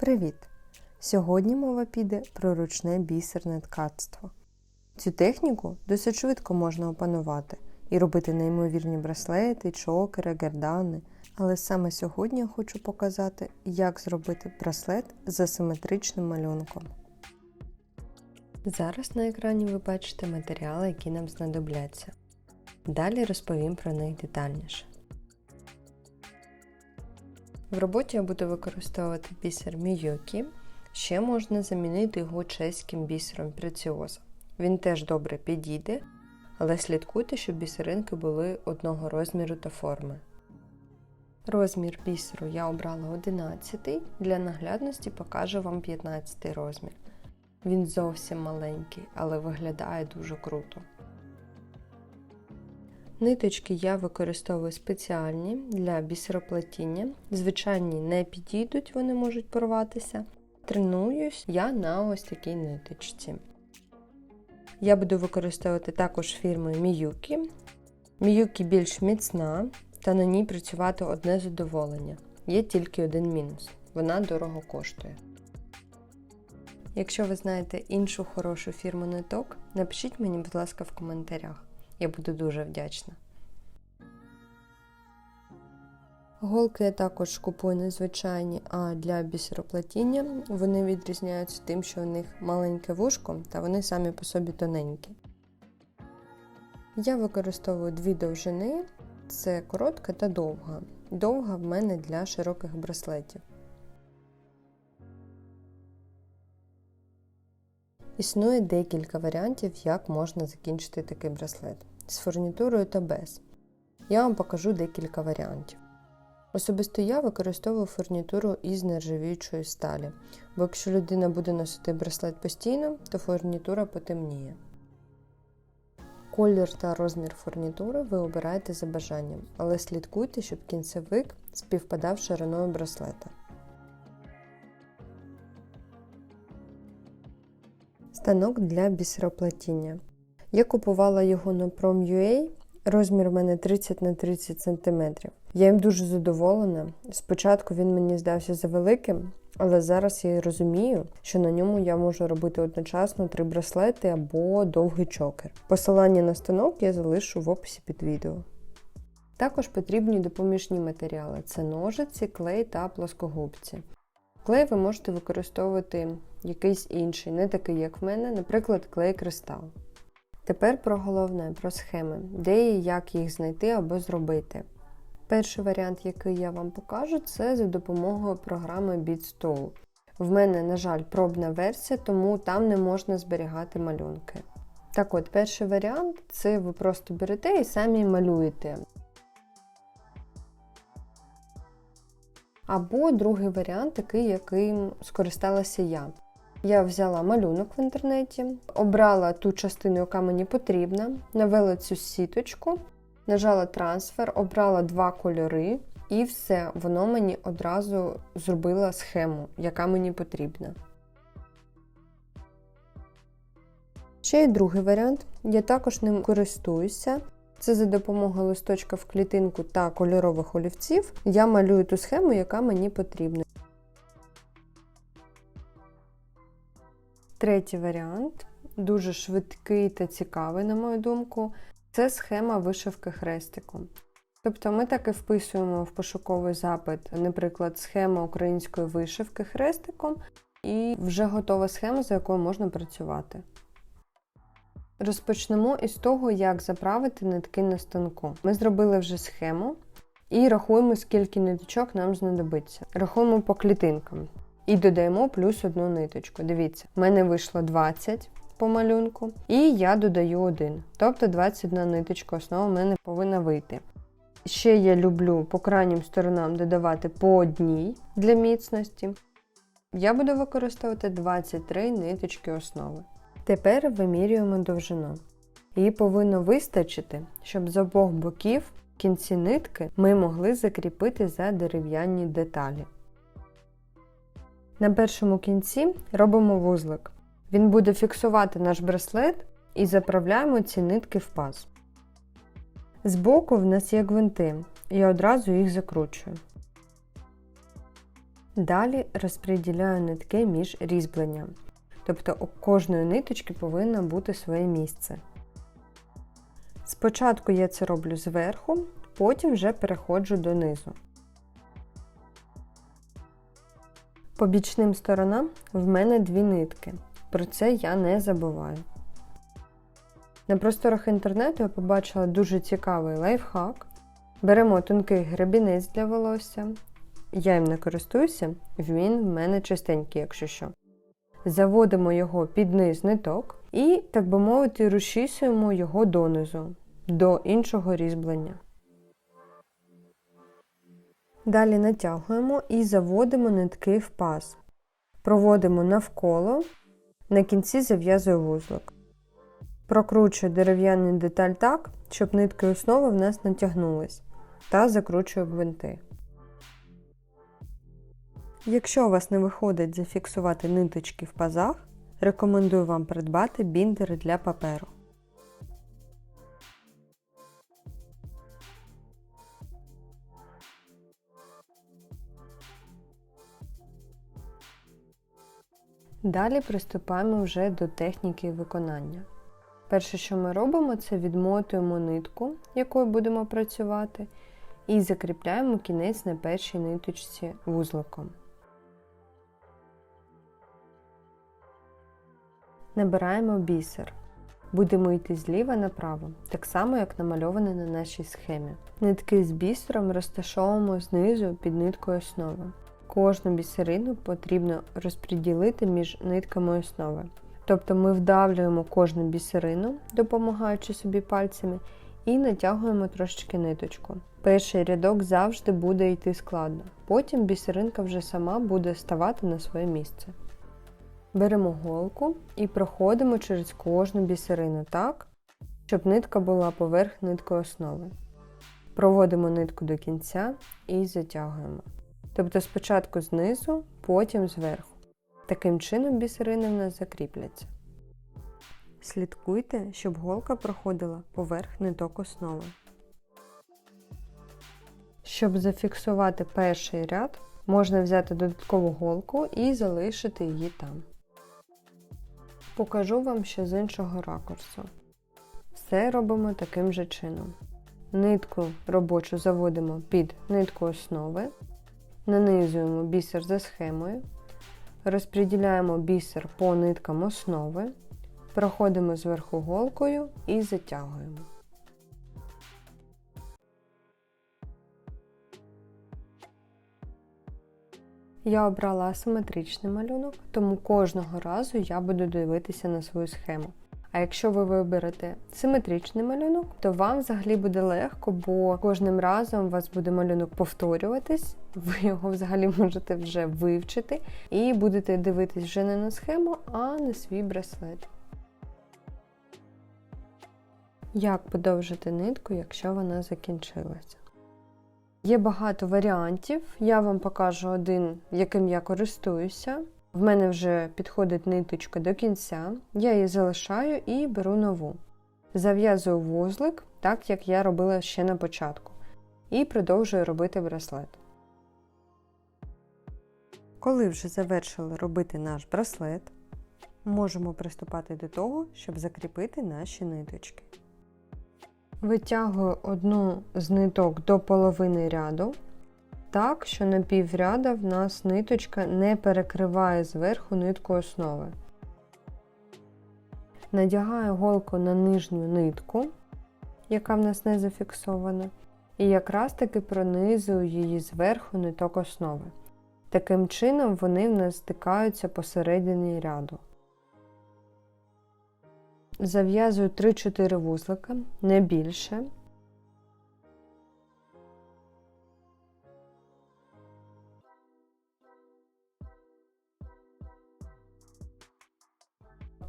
Привіт! Сьогодні мова піде про ручне бісерне ткацтво. Цю техніку досить швидко можна опанувати і робити неймовірні браслети, чокери, гердани. Але саме сьогодні я хочу показати, як зробити браслет з асиметричним малюнком. Зараз на екрані ви бачите матеріали, які нам знадобляться. Далі розповім про них детальніше. В роботі я буду використовувати бісер Міюкі. Ще можна замінити його чеським бісером Преціоза. Він теж добре підійде, але слідкуйте, щоб бісеринки були одного розміру та форми. Розмір бісеру я обрала 11, для наглядності покажу вам 15 розмір. Він зовсім маленький, але виглядає дуже круто. Ниточки я використовую спеціальні для бісероплетіння. Звичайні не підійдуть, вони можуть порватися. Тренуюсь я на ось такій ниточці. Я буду використовувати також фірми Miyuki. Miyuki більш міцна, та на ній працювати одне задоволення. Є тільки один мінус вона дорого коштує. Якщо ви знаєте іншу хорошу фірму ниток, напишіть мені, будь ласка, в коментарях. Я буду дуже вдячна. Голки я також купую незвичайні, а для бісероплетіння вони відрізняються тим, що у них маленьке вушко та вони самі по собі тоненькі. Я використовую дві довжини це коротка та довга. Довга в мене для широких браслетів. Існує декілька варіантів, як можна закінчити такий браслет з фурнітурою та без. Я вам покажу декілька варіантів. Особисто я використовую фурнітуру із нержавіючої сталі, бо якщо людина буде носити браслет постійно, то фурнітура потемніє. Колір та розмір фурнітури ви обираєте за бажанням, але слідкуйте, щоб кінцевик співпадав шириною браслета. Станок для бісероплетіння. Я купувала його на Prom.ua, розмір у мене 30 на 30 см. Я їм дуже задоволена. Спочатку він мені здався завеликим, але зараз я розумію, що на ньому я можу робити одночасно три браслети або довгий чокер. Посилання на станок я залишу в описі під відео. Також потрібні допоміжні матеріали це ножиці, клей та плоскогубці. Клей ви можете використовувати якийсь інший, не такий, як в мене, наприклад, клей кристал. Тепер про головне, про схеми, де і як їх знайти або зробити. Перший варіант, який я вам покажу, це за допомогою програми BeatStool. В мене, на жаль, пробна версія, тому там не можна зберігати малюнки. Так от, перший варіант це ви просто берете і самі малюєте. Або другий варіант, такий, яким скористалася я. Я взяла малюнок в інтернеті, обрала ту частину, яка мені потрібна, навела цю сіточку, нажала трансфер, обрала два кольори, і все, воно мені одразу зробило схему, яка мені потрібна. Ще є другий варіант. Я також ним користуюся. Це за допомогою листочка в клітинку та кольорових олівців. Я малюю ту схему, яка мені потрібна. Третій варіант, дуже швидкий та цікавий, на мою думку, це схема вишивки хрестиком. Тобто ми так і вписуємо в пошуковий запит, наприклад, схема української вишивки хрестиком, і вже готова схема, за якою можна працювати. Розпочнемо із того, як заправити нитки на станку. Ми зробили вже схему і рахуємо, скільки ниточок нам знадобиться. Рахуємо по клітинкам. І додаємо плюс одну ниточку. Дивіться, в мене вийшло 20 по малюнку, і я додаю один. Тобто 21 ниточка основа в мене повинна вийти. Ще я люблю по крайнім сторонам додавати по одній для міцності. Я буду використовувати 23 ниточки основи. Тепер вимірюємо довжину. Її повинно вистачити, щоб з обох боків кінці нитки ми могли закріпити за дерев'яні деталі. На першому кінці робимо вузлик. Він буде фіксувати наш браслет і заправляємо ці нитки в паз. Збоку в нас є гвинти, я одразу їх закручую. Далі розподіляю нитки між різьбленням. Тобто у кожної ниточки повинно бути своє місце. Спочатку я це роблю зверху, потім вже переходжу донизу. По бічним сторонам в мене дві нитки. Про це я не забуваю. На просторах інтернету я побачила дуже цікавий лайфхак. Беремо тонкий гребінець для волосся. Я їм не користуюся, він в мене чистенький, якщо що. Заводимо його під низ ниток і, так би мовити, розчісуємо його донизу, до іншого різьблення. Далі натягуємо і заводимо нитки в паз. Проводимо навколо, на кінці зав'язую вузлик. Прокручую дерев'яний деталь так, щоб нитки основи в нас натягнулись, та закручую гвинти. Якщо у вас не виходить зафіксувати ниточки в пазах, рекомендую вам придбати біндери для паперу. Далі приступаємо вже до техніки виконання. Перше, що ми робимо, це відмотуємо нитку, якою будемо працювати, і закріпляємо кінець на першій ниточці вузликом. Набираємо бісер. Будемо йти зліва направо, так само, як намальоване на нашій схемі. Нитки з бісером розташовуємо знизу під ниткою основи. Кожну бісерину потрібно розподілити між нитками основи. Тобто ми вдавлюємо кожну бісерину, допомагаючи собі пальцями, і натягуємо трошечки ниточку. Перший рядок завжди буде йти складно, потім бісеринка вже сама буде ставати на своє місце. Беремо голку і проходимо через кожну бісерину так, щоб нитка була поверх нитки основи. Проводимо нитку до кінця і затягуємо. Тобто спочатку знизу, потім зверху. Таким чином бісерини в нас закріпляться. Слідкуйте, щоб голка проходила поверх ниток основи. Щоб зафіксувати перший ряд, можна взяти додаткову голку і залишити її там. Покажу вам ще з іншого ракурсу. Все робимо таким же чином. Нитку робочу заводимо під нитку основи, нанизуємо бісер за схемою, розподіляємо бісер по ниткам основи, проходимо зверху голкою і затягуємо. Я обрала асиметричний малюнок, тому кожного разу я буду дивитися на свою схему. А якщо ви виберете симетричний малюнок, то вам взагалі буде легко, бо кожним разом у вас буде малюнок повторюватись, ви його взагалі можете вже вивчити, і будете дивитись вже не на схему, а на свій браслет. Як подовжити нитку, якщо вона закінчилася? Є багато варіантів. Я вам покажу один, яким я користуюся. В мене вже підходить ниточка до кінця, я її залишаю і беру нову. Зав'язую вузлик, так як я робила ще на початку, і продовжую робити браслет. Коли вже завершили робити наш браслет, можемо приступати до того, щоб закріпити наші ниточки. Витягую одну з ниток до половини ряду, так, що на півряда в нас ниточка не перекриває зверху нитку основи. Надягаю голку на нижню нитку, яка в нас не зафіксована, і якраз таки пронизую її зверху ниток основи. Таким чином вони в нас стикаються посередині ряду. Зав'язую 3-4 вузлика, не більше.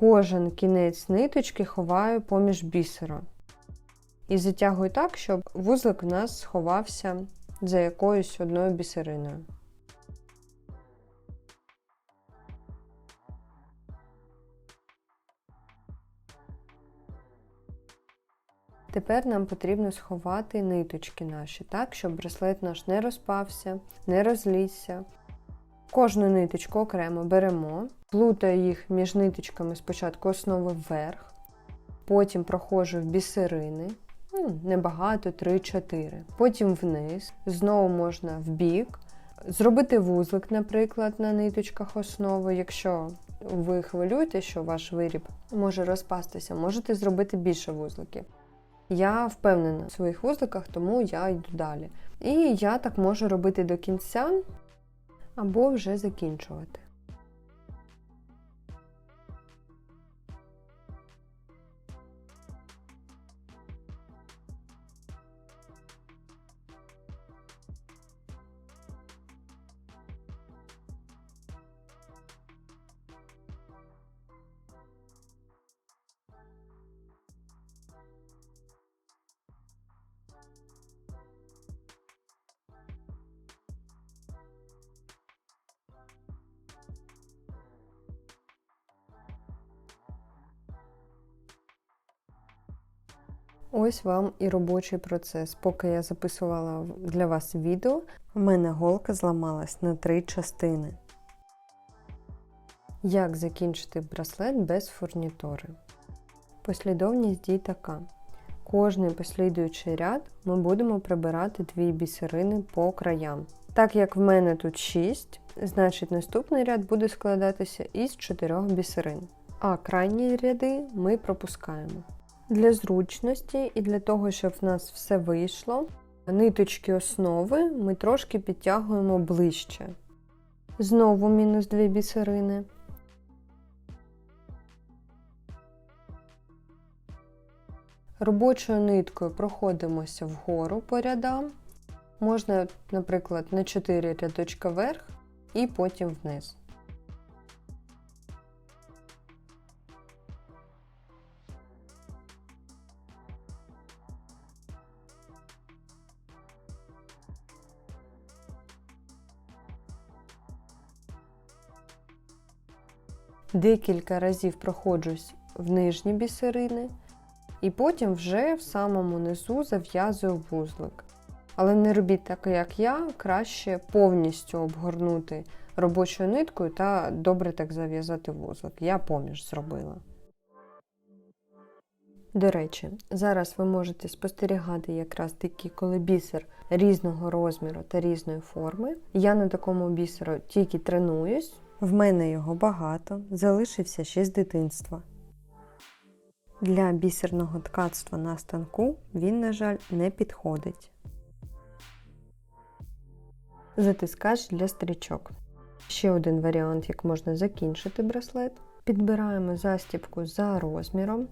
Кожен кінець ниточки ховаю поміж бісером. І затягую так, щоб вузлик в нас сховався за якоюсь одною бісериною. Тепер нам потрібно сховати ниточки наші, так, щоб браслет наш не розпався, не розлізся. Кожну ниточку окремо беремо, плутаю їх між ниточками спочатку основи вверх, потім проходжу в бісерини, ну, небагато, 3-4. Потім вниз, знову можна в бік. Зробити вузлик, наприклад, на ниточках основи. Якщо ви хвилюєте, що ваш виріб може розпастися, можете зробити більше вузликів. Я впевнена в своїх вузликах, тому я йду далі. І я так можу робити до кінця або вже закінчувати. Ось вам і робочий процес. Поки я записувала для вас відео, в мене голка зламалась на три частини. Як закінчити браслет без фурнітури? Послідовність дій така. Кожний послідуючий ряд ми будемо прибирати дві бісерини по краям. Так як в мене тут 6, значить наступний ряд буде складатися із 4 бісерин, а крайні ряди ми пропускаємо. Для зручності і для того, щоб в нас все вийшло, ниточки основи ми трошки підтягуємо ближче. Знову мінус 2 бісерини. Робочою ниткою проходимося вгору по рядам. Можна, наприклад, на 4 рядочка вверх і потім вниз. Декілька разів проходжусь в нижні бісерини, і потім вже в самому низу зав'язую вузлик. Але не робіть так, як я, краще повністю обгорнути робочою ниткою та добре так зав'язати вузлик. Я поміж зробила. До речі, зараз ви можете спостерігати якраз такі, коли бісер різного розміру та різної форми. Я на такому бісеру тільки тренуюсь. В мене його багато, залишився ще з дитинства. Для бісерного ткацтва на станку він, на жаль, не підходить. Затискач для стрічок. Ще один варіант, як можна закінчити браслет. Підбираємо застібку за розміром.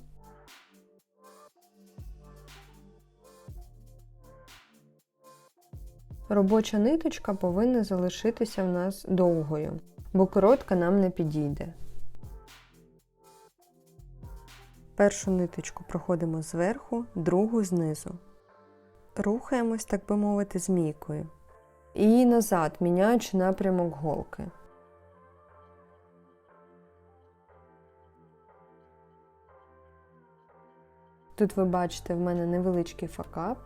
Робоча ниточка повинна залишитися в нас довгою, бо коротка нам не підійде. Першу ниточку проходимо зверху, другу знизу. Рухаємось, так би мовити, змійкою. І назад, міняючи напрямок голки. Тут ви бачите, в мене невеличкий факап,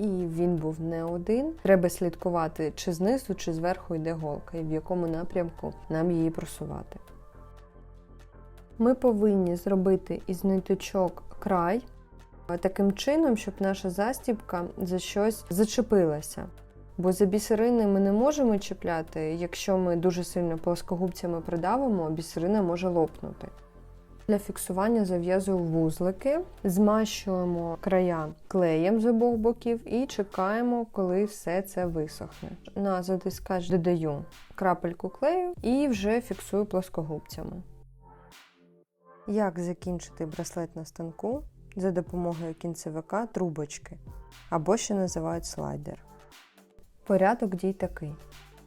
і він був не один. Треба слідкувати, чи знизу, чи зверху йде голка, і в якому напрямку нам її просувати. Ми повинні зробити із ниточок край таким чином, щоб наша застібка за щось зачепилася. Бо за бісерини ми не можемо чіпляти, якщо ми дуже сильно плоскогубцями придавимо, бісерина може лопнути. Для фіксування зав'язую вузлики, змащуємо края клеєм з обох боків і чекаємо, коли все це висохне. На затискач додаю крапельку клею і вже фіксую плоскогубцями. Як закінчити браслет на станку за допомогою кінцевика трубочки, або ще називають слайдер. Порядок дій такий.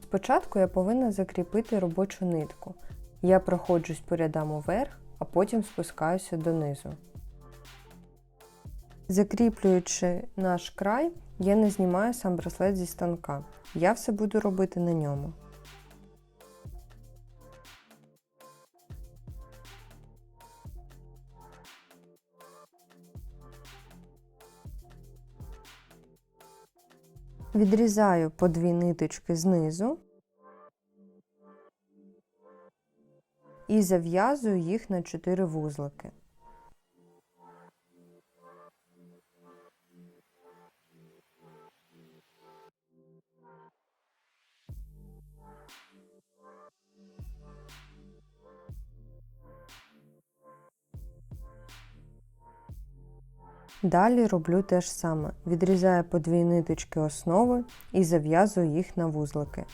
Спочатку я повинна закріпити робочу нитку. Я проходжусь по рядам уверх, а потім спускаюся донизу. Закріплюючи наш край, я не знімаю сам браслет зі станка. Я все буду робити на ньому. Відрізаю по дві ниточки знизу і зав'язую їх на 4 вузлики. Далі роблю те ж саме. Відрізаю по дві ниточки основи і зав'язую їх на вузлики.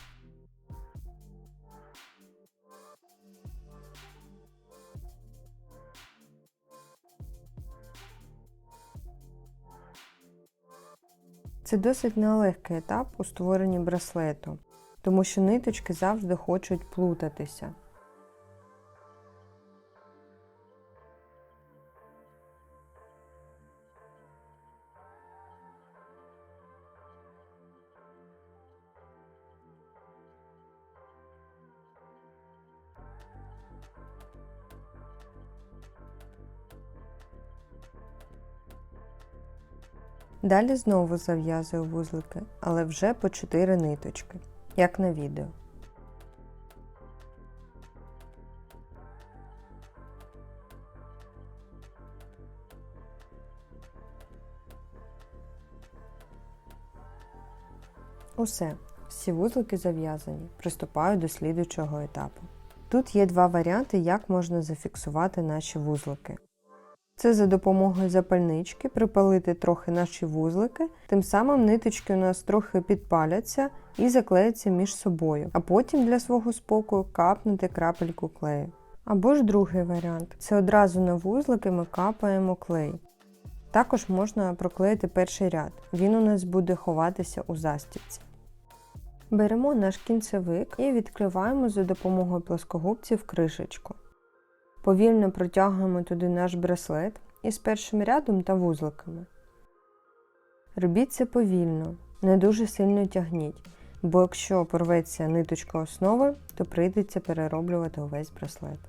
Це досить нелегкий етап у створенні браслету, тому що ниточки завжди хочуть плутатися. Далі знову зав'язую вузлики, але вже по 4 ниточки, як на відео. Усе, всі вузлики зав'язані. Приступаю до слідуючого етапу. Тут є два варіанти, як можна зафіксувати наші вузлики. Це за допомогою запальнички припалити трохи наші вузлики, тим самим ниточки у нас трохи підпаляться і заклеяться між собою, а потім для свого спокою капнути крапельку клею. Або ж другий варіант це одразу на вузлики ми капаємо клей. Також можна проклеїти перший ряд, він у нас буде ховатися у застібці. Беремо наш кінцевик і відкриваємо за допомогою плоскогубців кришечку. Повільно протягуємо туди наш браслет із першим рядом та вузликами. Робіть це повільно, не дуже сильно тягніть, бо якщо порветься ниточка основи, то прийдеться перероблювати увесь браслет.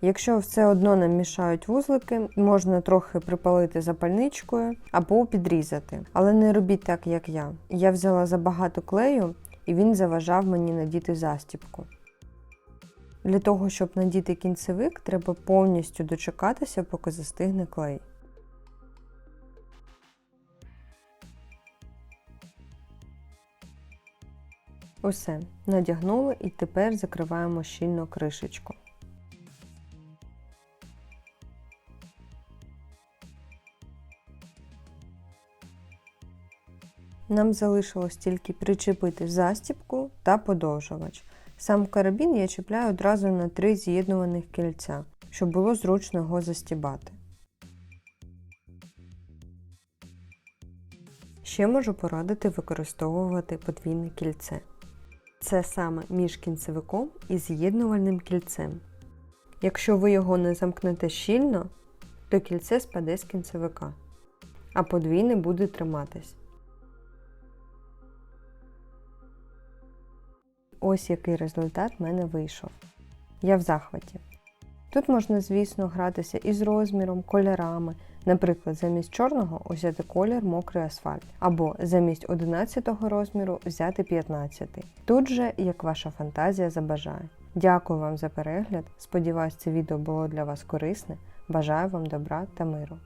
Якщо все одно нам мішають вузлики, можна трохи припалити запальничкою або підрізати. Але не робіть так, як я. Я взяла забагато клею і він заважав мені надіти застібку. Для того, щоб надіти кінцевик, треба повністю дочекатися, поки застигне клей. Усе, надягнули і тепер закриваємо щільно кришечку. Нам залишилось тільки причепити застібку та подовжувач. Сам карабін я чіпляю одразу на три з'єднуваних кільця, щоб було зручно його застібати. Ще можу порадити використовувати подвійне кільце. Це саме між кінцевиком і з'єднувальним кільцем. Якщо ви його не замкнете щільно, то кільце спаде з кінцевика, а подвійне буде триматись. Ось який результат в мене вийшов. Я в захваті. Тут можна, звісно, гратися із розміром, кольорами. Наприклад, замість чорного взяти колір мокрий асфальт, або замість 11 розміру взяти 15. Тут же, як ваша фантазія забажає. Дякую вам за перегляд. Сподіваюсь, це відео було для вас корисне. Бажаю вам добра та миру.